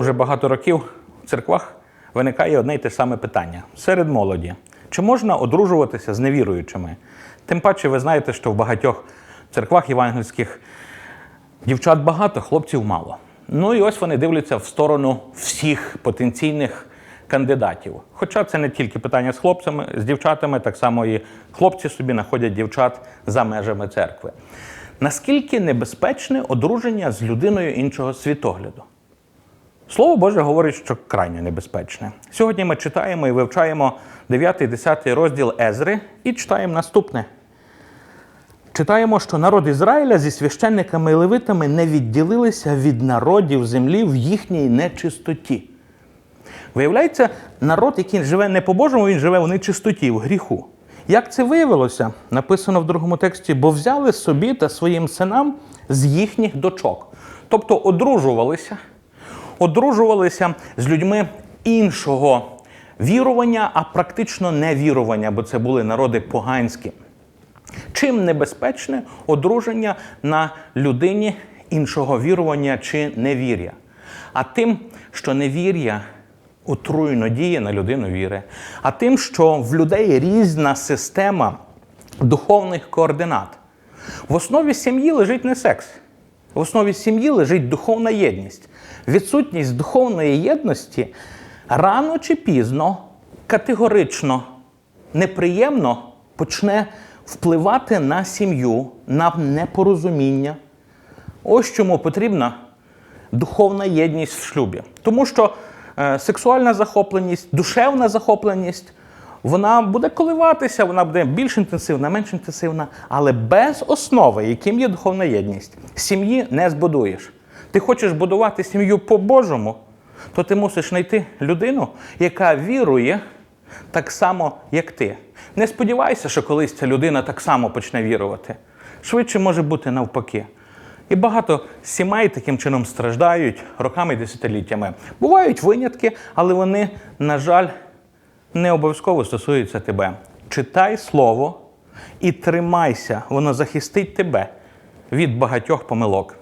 Уже багато років в церквах виникає одне й те саме питання серед молоді: чи можна одружуватися з невіруючими? Тим паче, ви знаєте, що в багатьох церквах євангельських дівчат багато, хлопців мало. Ну і ось вони дивляться в сторону всіх потенційних кандидатів. Хоча це не тільки питання з хлопцями, з дівчатами, так само і хлопці собі знаходять дівчат за межами церкви. Наскільки небезпечне одруження з людиною іншого світогляду? Слово Боже говорить, що крайне небезпечне. Сьогодні ми читаємо і вивчаємо 9-10 розділ Езри і читаємо наступне. Читаємо, що народ Ізраїля зі священниками і левитами не відділилися від народів землі в їхній нечистоті. Виявляється, народ, який живе не по-божому, він живе в нечистоті, в гріху. Як це виявилося? Написано в другому тексті, бо взяли собі та своїм синам з їхніх дочок. Тобто одружувалися, одружувалися з людьми іншого вірування, а практично невірування, бо це були народи поганські. Чим небезпечне одруження на людині іншого вірування чи невір'я? А тим, що невір'я отруйно діє на людину віри, а тим, що в людей різна система духовних координат. В основі сім'ї лежить не секс, в основі сім'ї лежить духовна єдність. Відсутність духовної єдності рано чи пізно, категорично, неприємно почне впливати на сім'ю, на непорозуміння. Ось чому потрібна духовна єдність в шлюбі. Тому що е, сексуальна захопленість, душевна захопленість, вона буде коливатися, вона буде більш інтенсивна, менш інтенсивна, але без основи, яким є духовна єдність, сім'ї не збудуєш. Ти хочеш будувати сім'ю по-божому, то ти мусиш знайти людину, яка вірує так само, як ти. Не сподівайся, що колись ця людина так само почне вірувати. Швидше може бути навпаки. І багато сімей таким чином страждають роками і десятиліттями. Бувають винятки, але вони, на жаль, не обов'язково стосується тебе. Читай слово і тримайся, воно захистить тебе від багатьох помилок.